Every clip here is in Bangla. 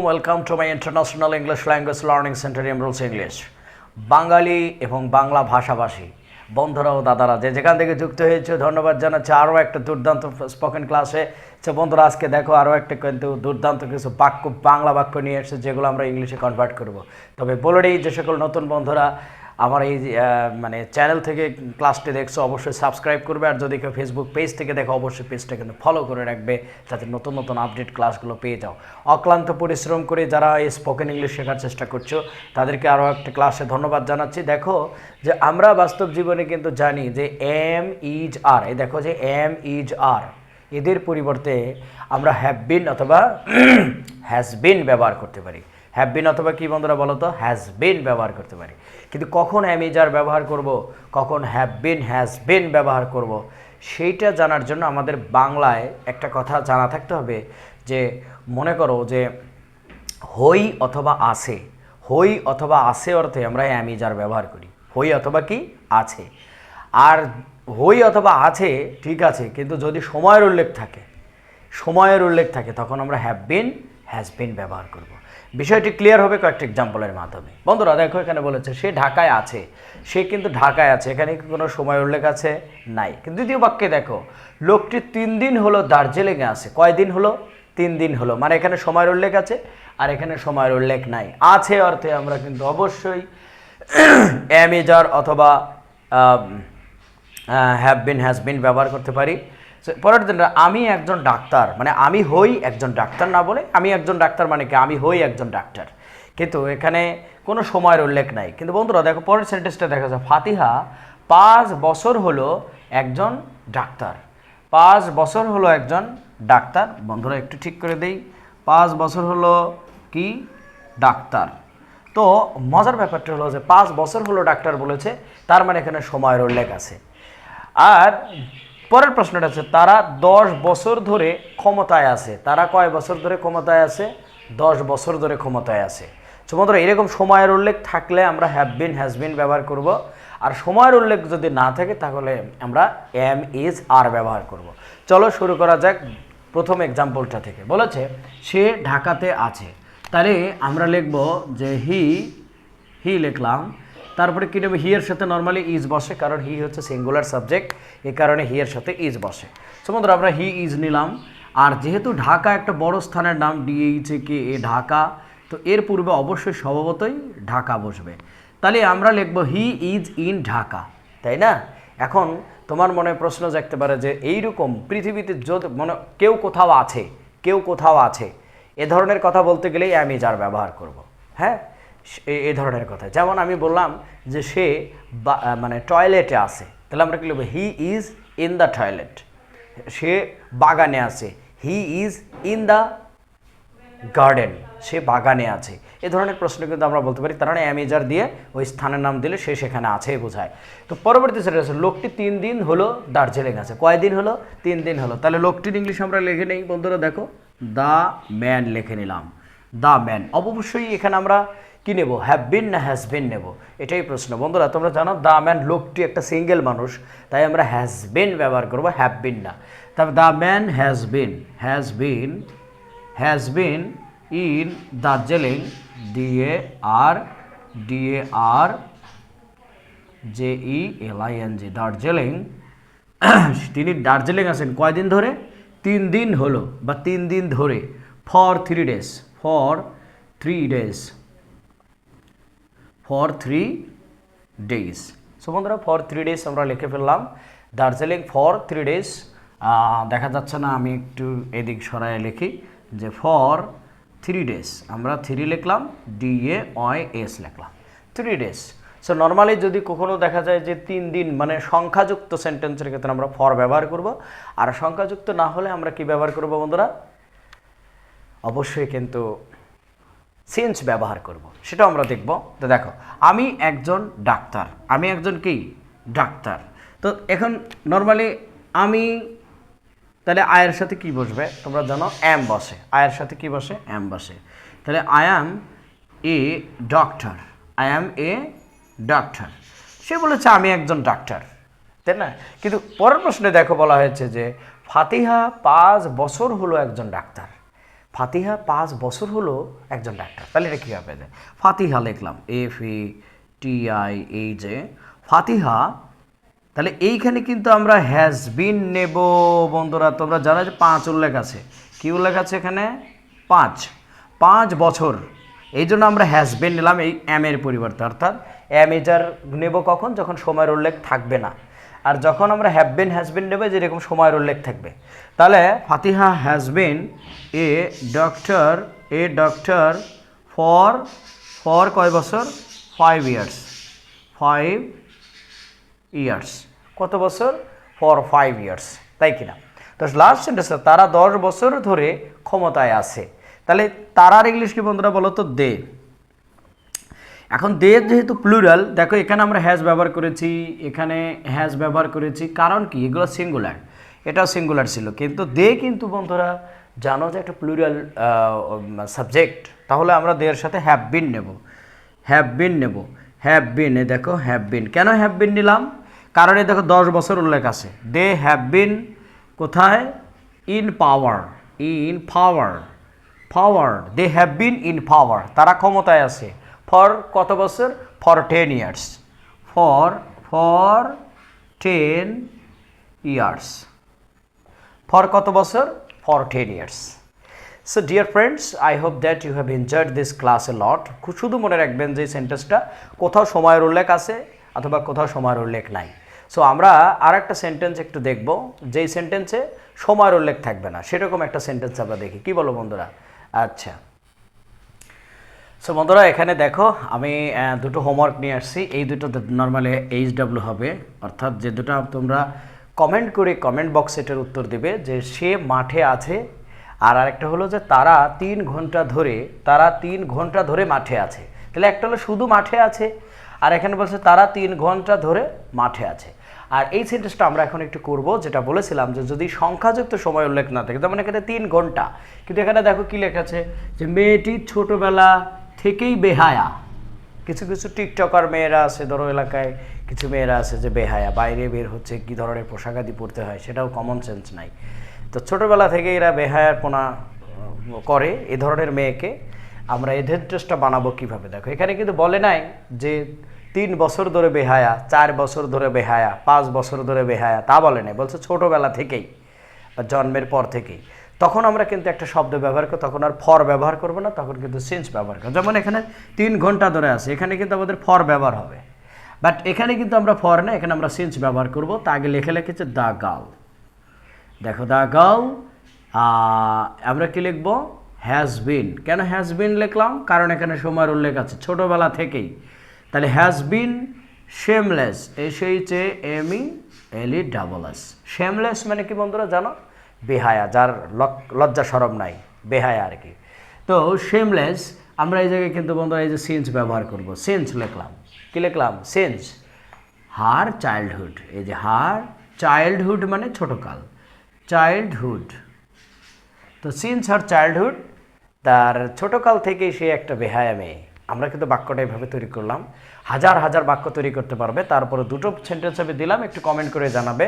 Welcome to my international English language learning centre Emrul's English Bengali এবং বাংলা ভাষাভাষী, বন্ধুরা ও দাদারা, যে যেখান থেকে যুক্ত হয়েছে, ধন্যবাদ জানাচ্ছি। আরও একটা দুর্দান্ত স্পোকেন ক্লাসে সে বন্ধুরা, আজকে দেখো আরও একটা কিন্তু দুর্দান্ত কিছু বাক্য, বাংলা বাক্য নিয়ে এসেছে, যেগুলো আমরা ইংলিশে কনভার্ট করব। তবে বলে যে সকল নতুন বন্ধুরা আমার এই মানে চ্যানেল থেকে ক্লাসটি দেখছ, অবশ্যই সাবস্ক্রাইব করবে। আর যদি কেউ ফেসবুক পেজ থেকে দেখো, অবশ্যই পেজটা কিন্তু ফলো করে রাখবে, যাতে নতুন নতুন আপডেট ক্লাসগুলো পেয়ে যাও। অক্লান্ত পরিশ্রম করে যারা এই স্পোকেন ইংলিশ শেখার চেষ্টা করছ, তাদেরকে আরও একটা ক্লাসে ধন্যবাদ জানাচ্ছি। দেখো যে আমরা বাস্তব জীবনে কিন্তু জানি যে এম ইজ আর এই দেখো যে এম ইজ আর এদের পরিবর্তে আমরা হ্যাভ বিন অথবা হ্যাজ বিন ব্যবহার করতে পারি। হ্যাভ বিন অথবা কি বন্ধুরা বলো তো? হ্যাজ বিন ব্যবহার করতে পারি। কিন্তু কখন অ্যামিজার ব্যবহার করব? কখন হ্যাভ বিন হ্যাজ বিন ব্যবহার করব? সেইটা জানার জন্য আমাদের বাংলায় একটা কথা জানা থাকতে হবে যে, মনে করো যে, হই অথবা আছে। হই অথবা আছে অর্থে আমরা অ্যামিজার ব্যবহার করি। হই অথবা কি? আছে। আর হই অথবা আছে, ঠিক আছে, কিন্তু যদি সময়ের উল্লেখ থাকে, সময়ের উল্লেখ থাকে, তখন আমরা হ্যাভ বিন হ্যাজ বিন ব্যবহার করব। বিষয়টি ক্লিয়ার হবে কয়েকটি এক্সাম্পলের মাধ্যমে। বন্ধুরা, দেখো এখানে বলেছে, সে ঢাকায় আছে। সে কিন্তু ঢাকায় আছে, এখানে কোনো সময় উল্লেখ আছে? নাই। কিন্তু দ্বিতীয় বাক্যে দেখো, লোকটি তিন দিন হলো দার্জিলিংয়ে আছে। কয় দিন হলো? তিন দিন হলো। মানে এখানে সময়ের উল্লেখ আছে, আর এখানে সময়ের উল্লেখ নাই। আছে অর্থে আমরা কিন্তু অবশ্যই অ্যামেজার অথবা হ্যাভ বিন হ্যাজ বিন ব্যবহার করতে পারি। পরের দিন আমি একজন ডাক্তার মানে আমি হই একজন ডাক্তার না বলে আমি একজন ডাক্তার মানে কি? আমি হই একজন ডাক্তার। কিন্তু এখানে কোনো সময়ের উল্লেখ নাই। কিন্তু বন্ধুরা, দেখো পরের সেন্টেন্সটা দেখা যায় ফাতিহা, পাঁচ বছর হলো একজন ডাক্তার। পাঁচ বছর হলো একজন ডাক্তার। বন্ধুরা, একটু ঠিক করে দেই। পাঁচ বছর হলো কি? ডাক্তার। তো মজার ব্যাপারটা হলো যে, পাঁচ বছর হলো ডাক্তার বলেছে, তার মানে এখানে সময়ের উল্লেখ আছে। আর পরের প্রশ্নটা আছে তারা দশ বছর ধরে ক্ষমতায় আছে। তারা কয় বছর ধরে ক্ষমতায় আছে? দশ বছর ধরে ক্ষমতায় আছে। বন্ধুরা, এরকম সময়ের উল্লেখ থাকলে আমরা হ্যাভ বিন হ্যাজ বিন ব্যবহার করব। আর সময়ের উল্লেখ যদি না থাকে, তাহলে আমরা এম ইজ আর ব্যবহার করব। চলো শুরু করা যাক প্রথম এক্সাম্পলটা থেকে। বলেছে, সে ঢাকাতে আছে। তাহলে আমরা লিখব যে হি হি লিখলাম তারপরে কী নেবে হি এর সাথে নর্মালি ইজ বসে, কারণ হি হচ্ছে সিঙ্গুলার সাবজেক্ট এ কারণে হি এর সাথে ইজ বসে। সমুদ্র আমরা হি ইজ নিলাম। আর যেহেতু ঢাকা একটা বড় স্থানের নাম ডিএইচে কে এ ঢাকা, তো এর পূর্বে অবশ্যই স্বভাবতই ঢাকা বসবে। তাহলে আমরা লিখব হি ইজ ইন ঢাকা, তাই না? এখন তোমার মনে প্রশ্ন জাগতে পারে যে, এইরকম পৃথিবীতে যদি মনে কেউ কোথাও আছে, কেউ কোথাও আছে, এ ধরনের কথা বলতে গেলেই আমি যার ব্যবহার করব হ্যাঁ? এই ধরনের কথা। যেমন আমি বললাম যে সে মানে টয়লেটে আছে। তাহলে আমরা কি লিখব? He is in the toilet. সে বাগানে আছে। He is in the garden. সে বাগানে আছে। এ ধরনের প্রশ্ন কিন্তু আমরা বলতে পারি। তার অ্যামেজার দিয়ে ওই স্থানের নাম দিলে সে সেখানে আছে বোঝায়। তো পরবর্তী সেটা আছে, লোকটি তিন দিন হলো দার্জিলিং আছে। কয় দিন হলো? তিন দিন হলো। তাহলে লোকটির ইংলিশ আমরা লিখে নেই বন্ধুরা, দেখো। দ্য ম্যান লিখে নিলাম। The man. অবশ্যই এখানে আমরা কি নেব? হ্যাভ বিন না হ্যাজ বিন নেব? এটাই প্রশ্ন। বন্ধুরা, তোমরা জানো দ্য ম্যান লোকটি একটা সিঙ্গেল মানুষ, তাই আমরা হ্যাজ বিন ব্যবহার করব হ্যাভ বিন না। তারপর the man has been has been has been in Darjeeling R, D A R, J E L I N G Darjeeling তিনি দার্জিলিং আছেন কয়দিন ধরে? তিন দিন হলো, বা তিন দিন ধরে। For three days for three days for three days so বন্ধুরা ফর থ্রি ডেজ আমরা লিখে ফেললাম। দার্জিলিং ফর থ্রি ডেজ দেখা যাচ্ছে না, আমি একটু এদিক সরায় লিখি যে ফর থ্রি ডেজ আমরা থ্রি লিখলাম ডি এ ওয়াই এস লিখলাম। থ্রি ডেজ সো নর্মালি যদি কখনো দেখা যায় যে তিন দিন মানে সংখ্যাযুক্ত সেন্টেন্সের ক্ষেত্রে আমরা ফর ব্যবহার করব। আর সংখ্যাযুক্ত না হলে আমরা কি ব্যবহার করব বন্ধুরা? অবশ্যই কিন্তু সেন্স ব্যবহার করব। সেটাও আমরা দেখব। তো দেখো, আমি একজন ডাক্তার। আমি একজন কি? ডাক্তার। তো এখন নর্মালি আমি, তাহলে আয়ের সাথে কি বসবে? তোমরা জানো অ্যাম বসে। আয়ের সাথে কি বসে? অ্যাম বসে। তাহলে I am a doctor I am a doctor সে বলেছে, আমি একজন ডাক্তার। তাই না? কিন্তু পরের প্রশ্নে দেখো বলা হয়েছে যে, ফাতিহা পাঁচ বছর হলো একজন ডাক্তার। ফাতিহা পাঁচ বছর হলো একজন ডাক্তার। তাহলে এটা কী হবে ফাতিহা লিখলাম এফ ই টি আই এই যে ফাতিহা, তাহলে এইখানে কিন্তু আমরা হ্যাজ বিন নেব, বন্ধুরা, তোমরা জানো যে পাঁচ উল্লেখ আছে। কি উল্লেখ আছে এখানে? পাঁচ। পাঁচ বছর। এই জন্য আমরা হ্যাজ বিন নিলাম এই এম এর পরিবর্তে, অর্থাৎ এম এজার নেব কখন? যখন সময়ের উল্লেখ থাকবে না। আর যখন আমরা হ্যাভ বিন হ্যাজ বিন নেবে যেরকম সময়ের উল্লেখ থাকবে। তাহলে Fatiha has been a doctor a doctor for for কয় বছর? ফাইভ ইয়ার্স ফাইভ ইয়ার্স কত বছর? ফর ফাইভ ইয়ার্স তাই কিনা? তো লাস্ট সেন্টেন্সে তারা দশ বছর ধরে ক্ষমতায় আছে। তাহলে তারার ইংলিশ কি বন্ধুরা বলো তো? দে এখন দে যেহেতু প্লুরাল দেখো এখানে আমরা হ্যাজ ব্যবহার করেছি, এখানে হ্যাজ ব্যবহার করেছি, কারণ কি? এগুলো সিঙ্গুলার এটাও সিঙ্গুলার ছিল। কিন্তু দে কিন্তু বন্ধুরা, জানো যে একটা প্লুরাল সাবজেক্ট তাহলে আমরা দের সাথে হ্যাভ বিন নেব। হ্যাভ বিন নেব। হ্যাভ বিন এ দেখো হ্যাভ বিন কেন হ্যাভ বিন নিলাম? কারণ এ দেখো দশ বছর উল্লেখ আছে। দে হ্যাভ বিন কোথায়? In power in power power they have been in power তারা ক্ষমতায় আছে। ফর কত বছর? For ten years for for ten years for কত বছর? For ten years so dear friends I hope that you have enjoyed this class a lot শুধু মনে রাখবেন যে সেন্টেন্সটা কোথাও সময়ের উল্লেখ আছে অথবা কোথাও সময়ের উল্লেখ নাই। সো আমরা আর একটা সেন্টেন্স একটু দেখব। যেই সেন্টেন্সে সময়ের উল্লেখ থাকবে না, সেরকম একটা সেন্টেন্স আমরা দেখি। কি বলো বন্ধুরা? আচ্ছা। সো বন্ধুরা, এখানে দেখো, আমি দুটো হোমওয়ার্ক নিয়ে আসছি। এই দুটো নর্মালি এইচ ডাব্লিউ হবে। অর্থাৎ যে দুটো তোমরা কমেন্ট করে কমেন্ট বক্সে এটার উত্তর দেবে যে সে মাঠে আছে, আর আরেকটা হলো যে তারা তিন ঘণ্টা ধরে, তারা তিন ঘণ্টা ধরে মাঠে আছে। তাহলে একটা হলো শুধু মাঠে আছে, আর এখানে বলছে তারা তিন ঘণ্টা ধরে মাঠে আছে। আর এই সেন্টেন্সটা আমরা এখন একটু করব, যেটা বলেছিলাম যে যদি সংখ্যাযুক্ত সময় উল্লেখ না থাকে যেমন এখানে তিন ঘণ্টা। কিন্তু এখানে দেখো কি লেখা আছে যে মেয়েটি ছোটবেলা থেকেই বেহায়া। কিছু কিছু টিকটকার মেয়েরা আছে, ধরো এলাকায় কিছু মেয়েরা আছে যে বেহায়া, বাইরে বের হচ্ছে, কি ধরনের পোশাক আদি পরতে হয় সেটাও কমন সেন্স নাই। তো ছোটোবেলা থেকে এরা বেহায়ার পোনা করে এ ধরনের মেয়েকে। আমরা এদের ড্রেসটা বানাবো কীভাবে? দেখো, এখানে কিন্তু বলে নাই যে তিন বছর ধরে বেহায়া, চার বছর ধরে বেহায়া, পাঁচ বছর ধরে বেহায়া, তা বলে নাই। বলছে ছোটোবেলা থেকেই বা জন্মের পর থেকেই। তখন আমরা কিন্তু একটা শব্দ ব্যবহার করি, তখন আর ফর ব্যবহার করব না, তখন কিন্তু সিন্স ব্যবহার করব। যেমন এখানে তিন ঘণ্টা ধরে আছে, এখানে কিন্তু আমাদের ফর ব্যবহার হবে। বাট এখানে কিন্তু আমরা ফর না, এখানে আমরা সিন্স ব্যবহার করব। তা আগে লেখে লিখেছে দা গাও দেখো দা গাল আমরা কি লিখব? হ্যাজ বিন কেন হ্যাজ বিন লিখলাম? কারণ এখানে সময়ের উল্লেখ আছে, ছোটোবেলা থেকেই। তাহলে has been shameless S H A M E L E double S shameless মানে কি বন্ধুরা, জানো? বেহায়া, যার লজ্জা সরম নাই, বেহায়া আর কি। তো শেমলেস আমরা এই জায়গায় কিন্তু বন্ধুরা এই যে সিন্স ব্যবহার করব। সিন্স লিখলাম। কি লিখলাম? সিন্স হার চাইল্ডহুড এই যে হার চাইল্ডহুড মানে ছোটকাল। চাইল্ডহুড তো সিন্স হার চাইল্ডহুড তার ছোটকাল থেকেই সে একটা বেহায়া মেয়ে। আমরা কিন্তু বাক্যটা এভাবে তৈরি করলাম। হাজার হাজার বাক্য তৈরি করতে পারবে। তারপরে দুটো সেন্টেন্স আমি দিলাম, একটু কমেন্ট করে জানাবে।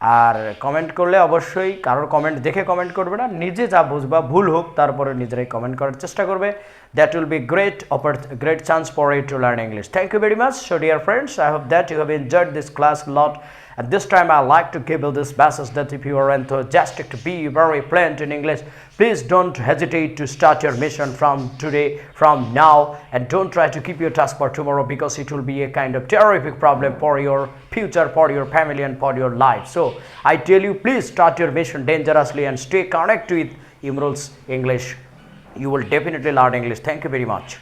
আর কমেন্ট করলে অবশ্যই কারোর কমেন্ট দেখে কমেন্ট করবে না, নিজে যা বুঝবা ভুল হোক, তারপরে নিজেরাই কমেন্ট করার চেষ্টা করবে। দ্যাট উইল বি গ্রেট অপর great chance for you to learn English thank you very much so dear friends I hope that you have enjoyed this class lot At this time, I like to give you this message that if you are enthusiastic to be very fluent in English, please don't hesitate to start your mission from today, from now, and don't try to keep your task for tomorrow because it will be a kind of terrific problem for your future, for your family, and for your life. So, I tell you, please start your mission dangerously and stay connected with Emerald's English. You will definitely learn English. Thank you very much.